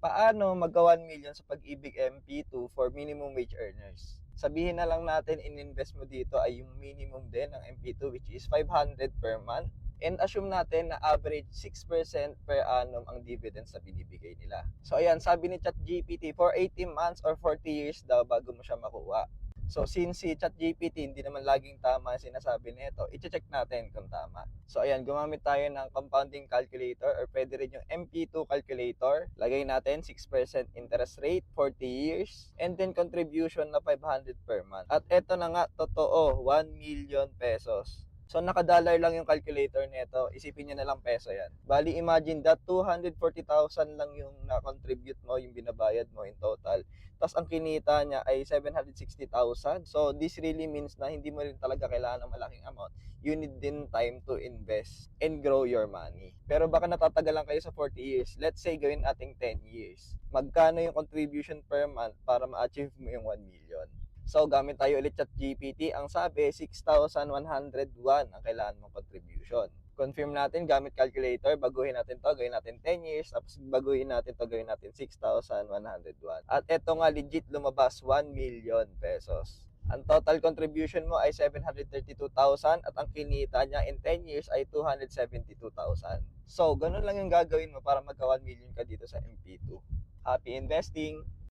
paano magka 1 million sa pag-ibig MP2 for minimum wage earners? Sabihin na lang natin in-invest mo dito ay yung minimum din ng MP2 which is 500 per month. And assume natin na average 6% per annum ang dividends na binibigay nila. So ayan, sabi ni ChatGPT, for 18 months or 40 years daw bago mo siya makuha. So since si ChatGPT hindi naman laging tama ang sinasabi nito, i-check natin kung tama. So ayan, gumamit tayo ng compounding calculator or pwede rin yung MP2 calculator. Lagay natin 6% interest rate, 40 years, and then contribution na 500 per month. At eto na nga, totoo, 1 million pesos. So nakadollar lang yung calculator nito, isipin nyo na lang peso yan. Bali imagine that 240,000 lang yung na-contribute mo, yung binabayad mo in total. Tapos ang kinita niya ay 760,000. So this really means na hindi mo rin talaga kailangan ng malaking amount. You need din time to invest and grow your money. Pero baka natatagalan kayo sa 40 years. Let's say gawin nating 10 years. Magkano yung contribution per month para ma-achieve mo yung 1 million? So, gamit tayo ulit chat GPT. Ang sabi, 6,101 ang kailangan mong contribution. Confirm natin gamit calculator, baguhin natin to, gawin natin 10 years, tapos baguhin natin to, gawin natin 6,101. At eto nga, legit lumabas 1 million pesos. Ang total contribution mo ay 732,000 at ang kinita niya in 10 years ay 272,000. So, ganun lang yung gagawin mo para magka 1 million ka dito sa MP2. Happy investing!